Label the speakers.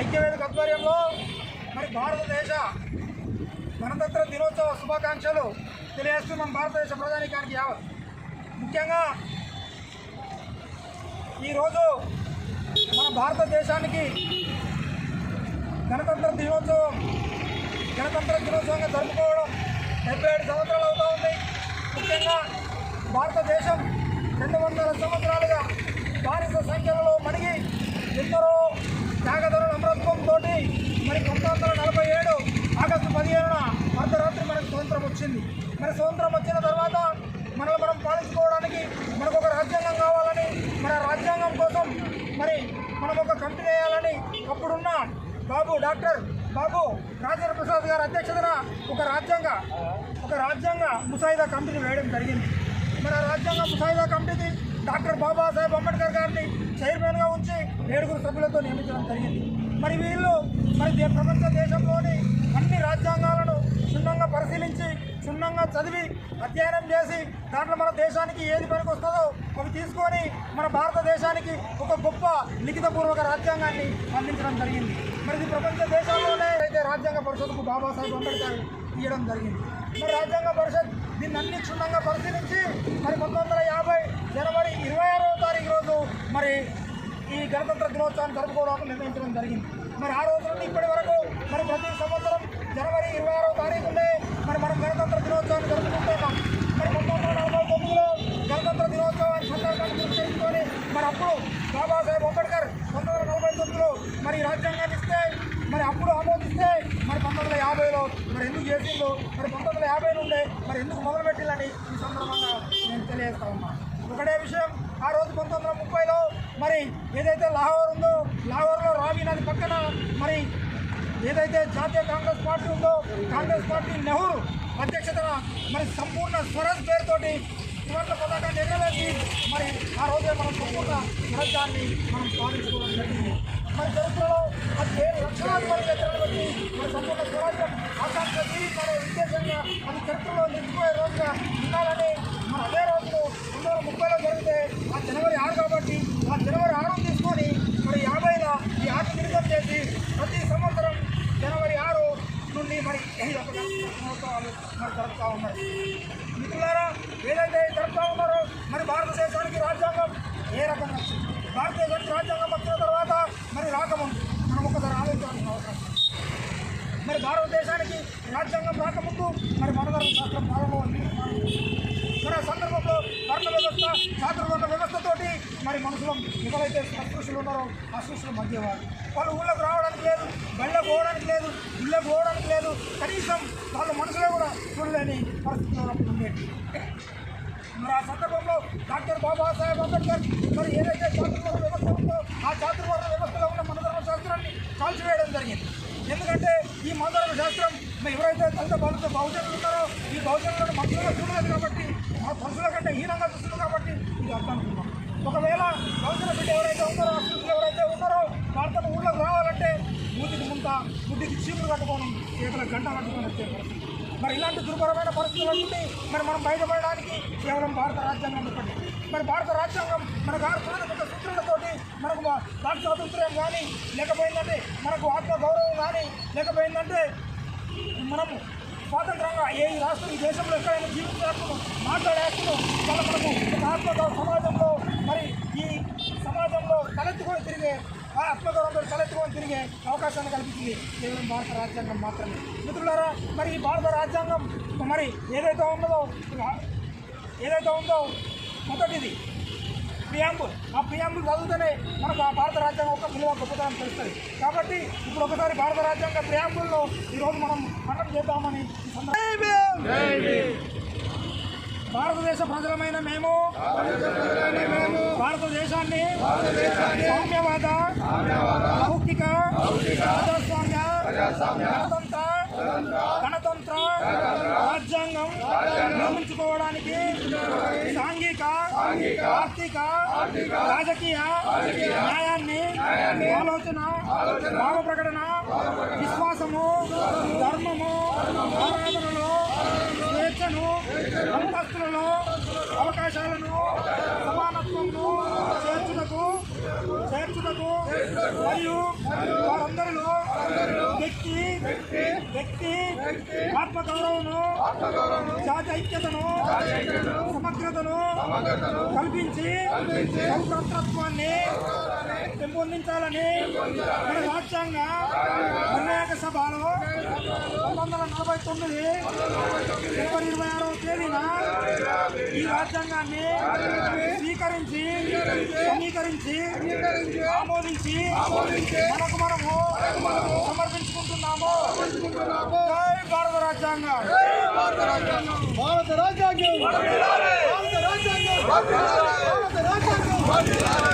Speaker 1: ఐక్యవేదిక ఆధ్వర్యంలో మరి భారతదేశ గణతంత్ర దినోత్సవ శుభాకాంక్షలు తెలియజేస్తున్నాం భారతదేశ ప్రధానికానికి యావత్. ముఖ్యంగా ఈరోజు మన భారతదేశానికి గణతంత్ర దినోత్సవం గణతంత్ర దినోత్సవంగా జరుపుకోవడం డెబ్బై ఏడు సంవత్సరాలు అవుతూ ఉంది. ముఖ్యంగా భారతదేశం రెండు వందల సంవత్సరాలుగా బానిస సంఖ్యలలో మణిగి ఎందరో త్యాగధరుల అమరత్వంతో మరి పంతొమ్మిది వందల నలభై ఏడు ఆగస్టు పదిహేనున అర్ధరాత్రి మనకు స్వతంత్రం వచ్చింది. మరి స్వతంత్రం వచ్చిన తర్వాత మనల్ని మనం పాలించుకోవడానికి మనకు ఒక రాజ్యాంగం కావాలని మన రాజ్యాంగం కోసం మరి మనం ఒక కంపెనీ వేయాలని అప్పుడున్న బాబు డాక్టర్ బాబు రాజేంద్ర ప్రసాద్ గారి అధ్యక్షతన ఒక రాజ్యాంగ ఒక రాజ్యాంగ ముసాయిదా కమిటీని వేయడం జరిగింది. మన రాజ్యాంగ ముసాయిదా కమిటీకి డాక్టర్ బాబాసాహెబ్ అంబేద్కర్ గారిని చైర్మన్గా ఉంచి ఏడుగురు సభ్యులతో నియమించడం జరిగింది. మరి వీళ్ళు మరి ప్రపంచ దేశంలోని అన్ని రాజ్యాంగాలను క్షుణ్ణంగా పరిశీలించి క్షుణ్ణంగా చదివి అధ్యయనం చేసి దాంట్లో మన దేశానికి ఏది పనికి వస్తుందో అవి తీసుకొని మన భారతదేశానికి ఒక గొప్ప లిఖితపూర్వక రాజ్యాంగాన్ని అందించడం జరిగింది. మరి ఇది ప్రపంచ దేశాల్లోనే అయితే రాజ్యాంగ పరిషత్కు బాబాసాహెబ్ అంబేద్కర్ ఇవ్వడం జరిగింది. మరి రాజ్యాంగ పరిషత్ దీన్ని అన్ని క్షుణ్ణంగా పరిశీలించి మరి పంతొమ్మిది వందల యాభై జనవరి ఇరవై ఆరవ తారీఖు రోజు మరి ఈ గణతంత్ర దినోత్సవాన్ని జరుపుకోవడానికి నిర్ణయించడం జరిగింది. మరి ఆ రోజు నుండి ఇప్పటి వరకు మరి ప్రతి సంవత్సరం జనవరి ఇరవై ఆరవ తారీఖునే మరి మనం గణతంత్ర దినోత్సవాన్ని జరుపుకుంటున్నాం మరి పంతొమ్మిది వందల నలభై తొమ్మిదిలో గణతంత్ర దినోత్సవాన్ని సందర్భాన్ని చేసుకొని మరి అప్పుడు బాబాసాహెబ్ అంబేద్కర్ పంతొమ్మిది వందల నలభై తొమ్మిదిలో మరి రాజ్యాంగాన్ని ఇస్తే మరి అప్పుడు ఆమోదిస్తే మరి పంతొమ్మిది వందల యాభైలో మరి ఎందుకు చేసిందో మరి పంతొమ్మిది వందల యాభై నుండే మరి ఎందుకు మొదలుపెట్టిందని ఈ సందర్భంగా నేను తెలియజేస్తా ఉన్నాను ఒకటే విషయం. ఆ రోజు పంతొమ్మిది వందల ముప్పైలో మరి ఏదైతే లాహోర్ ఉందో లాహోర్లో రావి నది పక్కన మరి ఏదైతే జాతీయ కాంగ్రెస్ పార్టీ ఉందో కాంగ్రెస్ పార్టీ నెహ్రూ అధ్యక్షతన మరి సంపూర్ణ స్వరాజ్ పేరుతోటి త్రివర్ణ పతాకాన్ని ఎగరవేసి మరి ఆ రోజే మనం సంపూర్ణ స్వరాజ్యాన్ని మనం సాధించుకోవడం జరిగింది. మరి చరిత్రలో అది ఏడు లక్షలాది మంది ఎత్తున మరి సంపూర్ణ స్వరాజ్యం ఆకాంక్ష మరి ఉద్దేశంగా అది చరిత్రలో నిలిచిపోయే రోజుగా ఉండాలని మన అదే రోజు రెండు వేల ముప్పైలో జరిగితే ఆ జనవరి ఆరు కాబట్టి ఆ జనవరి ఆరు తీసుకొని మరి యాభైలో ఈ ఆట నిర్గం చేసి ప్రతి సంవత్సరం జనవరి ఆరు నుండి మరి ఈ యొక్క గణతంత్ర మహోత్సవాలు మరి జరుపుతూ ఉన్నారు. మిత్రులారా ఏదైతే జరుపుతూ ఉన్నారో మరి భారతదేశానికి రాజ్యాంగం ఏ రకంగా వచ్చింది భారతదేశానికి రాజ్యాంగం వచ్చిన తర్వాత మరి రాకముందు మనం ఒకసారి ఆలోచించాల్సిన అవసరం మరి భారతదేశానికి రాజ్యాంగం రాకముందు మరి మనధర్మ శాస్త్రం ప్రారంభమైంది మరి ఆ సందర్భంలో వర్ణ వ్యవస్థ చాతుర్వర్ణ వ్యవస్థతోటి మరి మనుషులు ఎవరైతే అస్పృశ్యులు ఉన్నారో అస్పృశ్యుల మధ్యవారు వాళ్ళు ఊళ్ళకు రావడానికి లేదు బళ్ళకు పోవడానికి లేదు ఇళ్ళకు పోవడానికి లేదు కనీసం వాళ్ళ మనసులో కూడా చూడలేని పరిస్థితులు ఉండేది మరి ఆ సందర్భంలో డాక్టర్ బాబాసాహెబ్ అంబేద్కర్ మరి ఏదైతే చాతుర్వర్ణ వ్యవస్థ ఉందో ఆ చాతుర్వర్ణ వ్యవస్థలో ఉన్న మనధర్మ శాస్త్రాన్ని కాల్చివేయడం జరిగింది. ఎందుకంటే ఈ మనధర్మ శాస్త్రం ఎవరైతే దళిత బాధిత బహుజనులు ఉన్నారో ఈ బహుజనులను మనుషులుగా చూడలేదు కాబట్టి ఆ మనుషుల కంటే హీనంగా చూస్తుంది కాబట్టి ఇది అర్థం ఒకవేళ బహుజన బిడ్డ ఎవరైతే ఉన్నారో అస్పృశ్యులు ఎవరైతే ఉన్నారో వాళ్ళతో ఊళ్ళోకి రావాలంటే మూతికి ముంత బుద్ధికి చీపులు కట్టుకొని చేతులకు గంట కట్టుకొని వచ్చే పరిస్థితి. మరి ఇలాంటి దుర్భరమైన పరిస్థితులు నుండి మరి మనం బయటపడడానికి కేవలం భారత రాజ్యాంగం ఒకటి మరి భారత రాజ్యాంగం మనకు ఆరు ప్రధానమైన సూత్రాలతోటి మనకు వాక్ స్వాతంత్ర్యం కానీ లేకపోయిందంటే మనకు ఆత్మగౌరవం కానీ లేకపోయిందంటే మనము స్వాతంత్రంగా ఏ రాష్ట్రం ఈ దేశంలో ఎక్కడైనా జీవించేస్తున్నాం మాట్లాడేస్తున్నాం వాళ్ళ మనకు ఒక ఆత్మగౌరవ సమాజంలో మరి ఈ తలెత్తుకొని తిరిగే ఆ ఆత్మగౌరవంతో తలెత్తుకొని తిరిగే అవకాశాన్ని కల్పించింది కేవలం భారత రాజ్యాంగం మాత్రమే. మిత్రులారా మరి ఈ భారత రాజ్యాంగం మరి ఏదైతే ఉన్నదో ఏదైతే ఉందో మొదటిది ప్రియాంబుల్ ఆ ప్రియాంబుల్ చదివితేనే మనకు ఆ భారత రాజ్యాంగం ఒక విలువ గొప్పతనం తెలుస్తుంది. కాబట్టి ఇప్పుడు ఒకసారి భారత రాజ్యాంగ ప్రియాంబుల్లో ఈరోజు మనం మనం చేద్దామని సందర్భం భారతదేశ ప్రజలమైన మేము. భారతదేశాన్ని సామ్యవాద లౌకిక ప్రజాస్వామ్య గణతంత్ర గణతంత్ర రాజ్యాంగం నిర్మించుకోవడానికి సాంఘిక ఆర్థిక రాజకీయ న్యాయాన్ని ఆలోచన భావ ప్రకటన విశ్వాసము ధర్మము ఆరాధనలో అవకాశాలను సమానత్వంను చేర్చుటకు చేర్చుటకు మరియు వారందరిలో వ్యక్తి వ్యక్తి ఆత్మగౌరవను జాతి ఐక్యతను సమగ్రతను కల్పించి స్వతంత్రత్వాన్ని పెంపొందించాలని మన రాజ్యాంగ నిర్ణాయక సభలో పంతొమ్మిది వందల నలభై తొమ్మిది జనవరి ఇరవై ఆరవ తేదీన ఈ రాజ్యాంగాన్ని స్వీకరించి అంగీకరించి ఆమోదించి మనకు మనము సమర్పించుకుంటున్నాము. జై భారత రాజ్యాంగం.
Speaker 2: భారత రాజ్యాంగం. భారత రాజ్యాంగం. భారత రాజ్యాంగం.